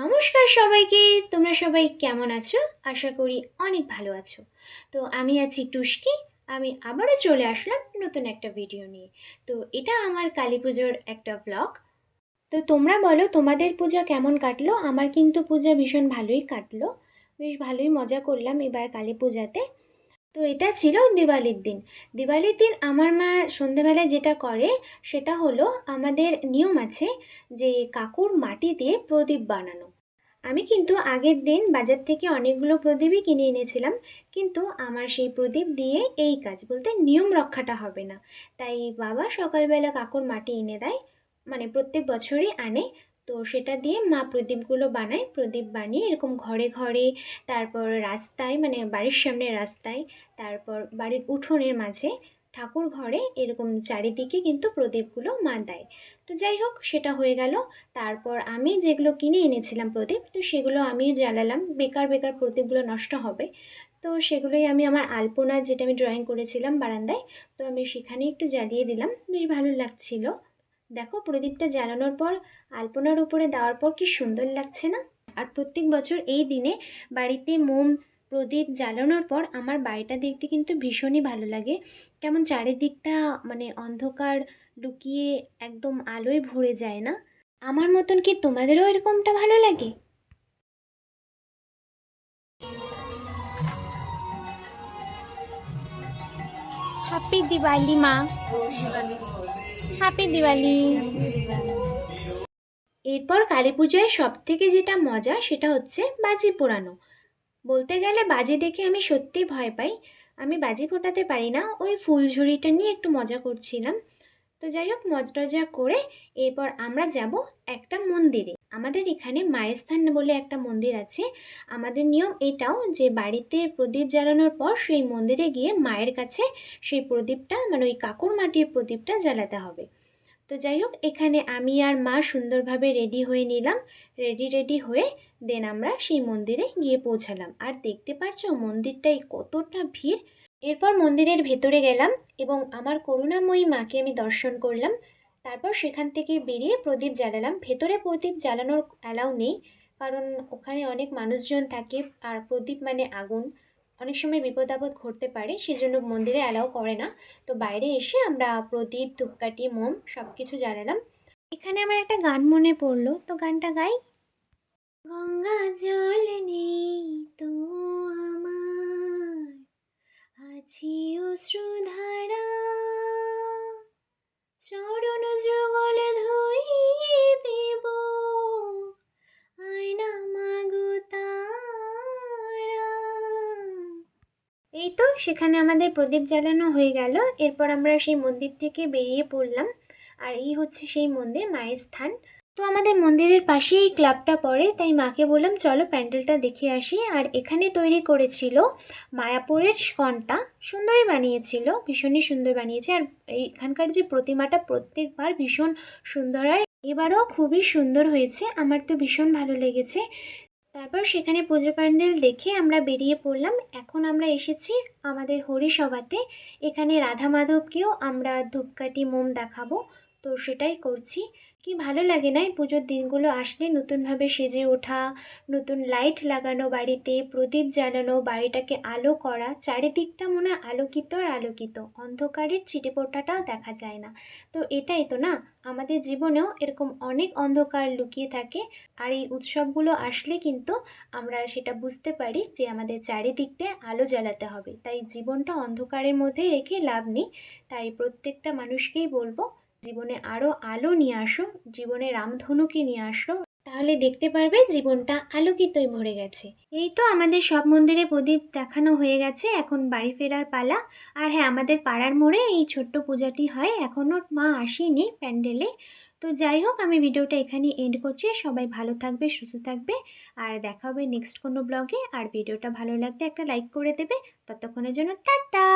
নমস্কার সবাইকে, তোমরা সবাই কেমন আছো? আশা করি অনেক ভালো আছো। তো আমি আছি টুস্কি, আমি আবারও চলে আসলাম নতুন একটা ভিডিও নিয়ে। তো এটা আমার কালী পুজোর একটা ব্লগ তো তোমরা বলো, তোমাদের পূজা কেমন কাটলো? আমার কিন্তু পূজা ভীষণ ভালোই কাটলো। বেশ ভালোই মজা করলাম এবার কালী পূজাতে। তো এটা ছিল দিওয়ালির দিন। দিওয়ালির দিন আমার মা সন্ধেবেলায় যেটা করে সেটা হলো আমাদের নিয়ম আছে যে কাকুর মাটি দিয়ে প্রদীপ বানানো। আমি কিন্তু আগের দিন বাজার থেকে অনেকগুলো প্রদীপই কিনে এনেছিলাম, কিন্তু আমার সেই প্রদীপ দিয়ে এই কাজ বলতে নিয়ম রক্ষাটা হবে না। তাই বাবা সকালবেলা কাকুর মাটি এনে দেয় মানে প্রত্যেক বছরই আনে তো সেটা দিয়ে মা প্রদীপগুলো বানায়। প্রদীপ বানিয়ে এরকম ঘরে ঘরে, তারপর রাস্তায় মানে বাড়ির সামনে রাস্তায়, তারপর বাড়ির উঠোনের মাঝে ঠাকুর ঘরে এরকম চারিদিকে কিন্তু প্রদীপগুলো মা দেয়। তো যাই হোক, সেটা হয়ে গেল। তারপর আমি যেগুলো কিনে এনেছিলাম প্রদীপ, তো সেগুলো আমি জ্বালালাম। বেকার বেকার প্রদীপগুলো নষ্ট হবে। তো সেগুলোই আমি আমার আলপনা যেটা আমি ড্রয়িং করেছিলাম বারান্দায়, তো আমি সেখানে একটু জ্বালিয়ে দিলাম। বেশ ভালো লাগছিল। দেখো প্রদীপটা জ্বালানোর পর আলপনার উপরে দেওয়ার পর কি সুন্দর লাগছে না? আর প্রত্যেক বছর এই দিনে বাড়িতে মোম প্রদীপ জ্বালানোর পর আমার বাড়িটা দেখতে কিন্তু ভীষণই ভালো লাগে। কেমন চারিদিকটা মানে অন্ধকার লুকিয়ে একদম আলোয় ভরে যায় না? আমার মতন কি তোমাদেরও এরকমটা ভালো লাগে? হ্যাপি দিওয়ালি মা। হ্যাপি দিওয়ালি এরপর কালী পুজোয় সব থেকে যেটা মজা সেটা হচ্ছে বাজি পোড়ানো। বলতে গেলে বাজি দেখে আমি সত্যি ভয় পাই। আমি বাজি ফোটাতে পারি না, ওই ফুলঝুরিটা নিয়ে একটু মজা করছিলাম। তো যাই হোক মজা করে এরপর আমরা যাব একটা মন্দিরে। আমাদের এখানে মায়ের স্থান বলে একটা মন্দির আছে। আমাদের নিয়ম এটাও যে বাড়িতে প্রদীপ জ্বালানোর পর সেই মন্দিরে গিয়ে মায়ের কাছে সেই প্রদীপটা মানে ওই কাকুর মাটির প্রদীপটা জ্বালাতে হবে। তো যাই হোক, এখানে আমি আর মা সুন্দরভাবে রেডি হয়ে নিলাম। রেডি রেডি হয়ে দেন আমরা সেই মন্দিরে গিয়ে পৌঁছালাম। আর দেখতে পাচ্ছ মন্দিরটাই কতটা ভিড়। এরপর মন্দিরের ভেতরে গেলাম এবং আমার করুণাময়ী মাকে আমি দর্শন করলাম। তারপর সেখান থেকে বেরিয়ে প্রদীপ জ্বালালাম। ভেতরে প্রদীপ জ্বালানোর অ্যালাউ নেই, কারণ ওখানে অনেক মানুষজন থাকে আর প্রদীপ মানে আগুন। অনেক সময় বিপদ আপদ ঘটতে পারে, সেজন্য মন্দিরে অ্যালাউ করে না। তো বাইরে এসে আমরা প্রদীপ, ধূপকাঠি, মোম সব কিছু জ্বালালাম। এখানে আমার একটা গান মনে পড়ল, তো গানটা গাই। গঙ্গা জল নেই তো আমার, আছি অশ্রুধারা এই তো, সেখানে আমাদের প্রদীপ জ্বালানো হয়ে গেল। এরপর আমরা সেই মন্দির থেকে বেরিয়ে পড়লাম। আর এই হচ্ছে সেই মন্দির, মায়ের স্থান। তো আমাদের মন্দিরের পাশেই এই ক্লাবটা পড়ে, তাই মাকে বললাম, চলো প্যান্ডেলটা দেখে আসি। আর এখানে তৈরি করেছিল মায়াপুরের স্কনটা সুন্দরই বানিয়েছিল, ভীষণই সুন্দর বানিয়েছে। আর এইখানকার যে প্রতিমাটা প্রত্যেকবার ভীষণ সুন্দর হয়। এবারও খুবই সুন্দর হয়েছে। আমার তো ভীষণ ভালো লেগেছে। তারপর সেখানে পুজো প্যান্ডেল দেখে আমরা বেরিয়ে পড়লাম। এখন আমরা এসেছি আমাদের হরিসভাতে। এখানে রাধা মাধবকেও আমরা ধূপকাঠি মোম দেখাবো। তো সেটাই করছি। কি ভালো লাগে না পুজোর দিনগুলো আসলে নতুনভাবে সেজে ওঠা, নতুন লাইট লাগানো বাড়িতে, প্রদীপ জ্বালানো, বাড়িটাকে আলো করা, চারিদিকটা মনে হয় আলোকিত আর আলোকিত। অন্ধকারের ছিটেপোটাটাও দেখা যায় না। তো এটাই তো না? আমাদের জীবনেও এরকম অনেক অন্ধকার লুকিয়ে থাকে আর এই উৎসবগুলো আসলে কিন্তু আমরা সেটা বুঝতে পারি যে আমাদের চারিদিকটা আলো জ্বালাতে হবে। তাই জীবনটা অন্ধকারের মধ্যে রেখে লাভ নেই। তাই প্রত্যেকটা মানুষকেই বলব জীবনে আরও আলো নিয়ে আসো, জীবনে রামধনুকে নিয়ে আসো, তাহলে দেখতে পারবে জীবনটা আলোকিতই ভরে গেছে। এই তো আমাদের সব মন্দিরে প্রদীপ দেখানো হয়ে গেছে, এখন বাড়ি ফেরার পালা। আর হ্যাঁ আমাদের পাড়ার মোড়ে এই ছোট্ট পূজাটি হয়, এখনও মা আসেনি প্যান্ডেলে। তো যাই হোক, আমি ভিডিওটা এখানে এন্ড করছি। সবাই ভালো থাকবে, সুস্থ থাকবে। আর দেখা হবে নেক্সট কোনো ব্লগে আর ভিডিওটা ভালো লাগলে একটা লাইক করে দেবে। ততক্ষণের জন্য টাটা!